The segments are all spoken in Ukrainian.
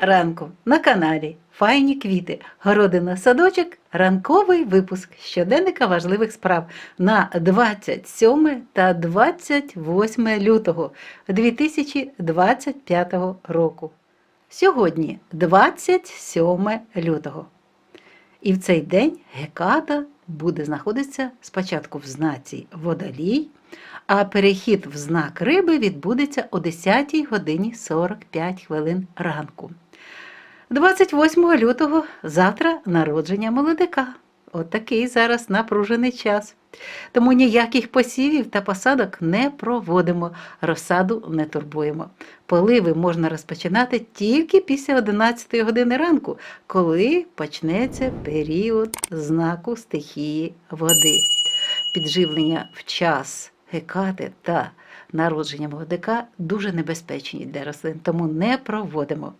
ранку на каналі Файні квіти, городина садочок, ранковий випуск щоденника важливих справ на 27 та 28 лютого 2025 року. Сьогодні 27 лютого. І в цей день Геката буде знаходитися спочатку в знаці водолій, а перехід в знак риби відбудеться о 10 годині 45 хвилин ранку. 28 лютого завтра народження молодика. От зараз напружений час. Тому ніяких посівів та посадок не проводимо, розсаду не турбуємо. Поливи можна розпочинати тільки після 11 години ранку, коли почнеться період знаку стихії води. Підживлення в час гекати та народження молодика дуже небезпечні для рослин, тому не проводимо.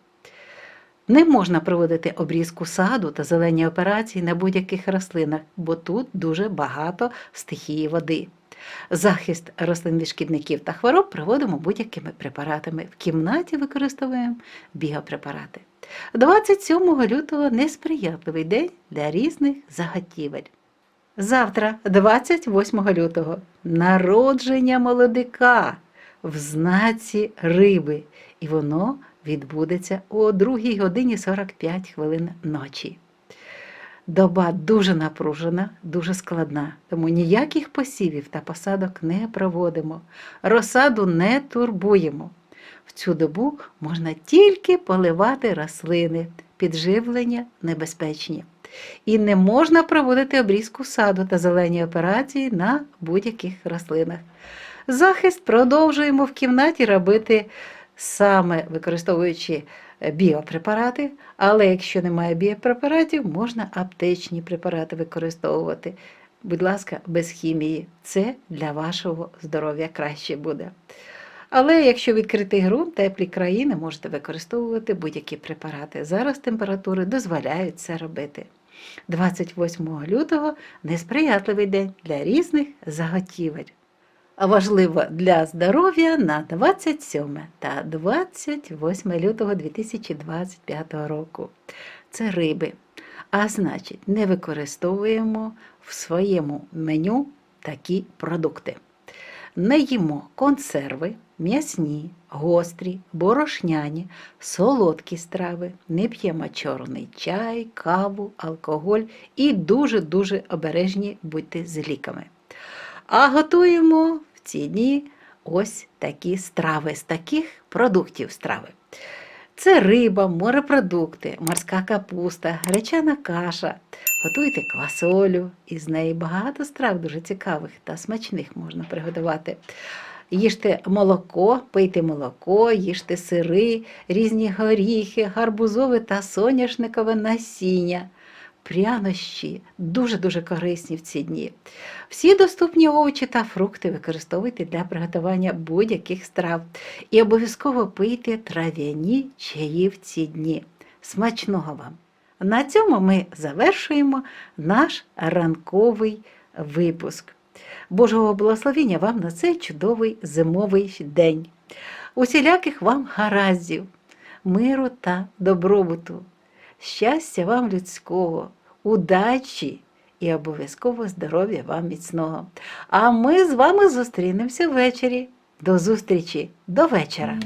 Не можна проводити обрізку саду та зелені операції на будь-яких рослинах, бо тут дуже багато стихії води. Захист рослин від шкідників та хвороб проводимо будь-якими препаратами. В кімнаті використовуємо біопрепарати. 27 лютого несприятливий день для різних заготівель. Завтра, 28 лютого, народження молодика в знаці риби, і воно відбудеться о 2 годині 45 хвилин ночі. Доба дуже напружена, дуже складна, тому ніяких посівів та посадок не проводимо, розсаду не турбуємо. В цю добу можна тільки поливати рослини, підживлення небезпечні. І не можна проводити обрізку саду та зелені операції на будь-яких рослинах. Захист продовжуємо в кімнаті робити саме використовуючи е, біопрепарати, але якщо немає біопрепаратів, можна аптечні препарати використовувати. Будь ласка, без хімії. Це для вашого здоров'я краще буде. Але якщо відкритий ґрунт, теплі країни, можете використовувати будь-які препарати. Зараз температури дозволяють це робити. 28 лютого несприятливий день для різних заготівель. Важливо для здоров'я на 27 та 28 лютого 2025 року. Це риби. А значить, не використовуємо в своєму меню такі продукти. Не їмо консерви, м'ясні, гострі, борошняні, солодкі страви, не п'ємо чорний чай, каву, алкоголь і дуже-дуже обережні будьте з ліками. А готуємо в ці дні ось такі страви з таких продуктів страви. Це риба, морепродукти, морська капуста, гречана каша. Готуйте квасолю, із неї багато страв дуже цікавих та смачних можна приготувати. Їжте молоко, пийте молоко, їжте сири, різні горіхи, гарбузове та соняшникове насіння. Прянощі дуже-дуже корисні в ці дні. Всі доступні овочі та фрукти використовуйте для приготування будь-яких страв. І обов'язково пийте трав'яні чаї в ці дні. Смачного вам! На цьому ми завершуємо наш ранковий випуск. Божого благословення вам на цей чудовий зимовий день. Усіляких вам гараздів, миру та добробуту, щастя вам людського, удачі і обов'язково здоров'я вам міцного. А ми з вами зустрінемося ввечері. До зустрічі, до вечора!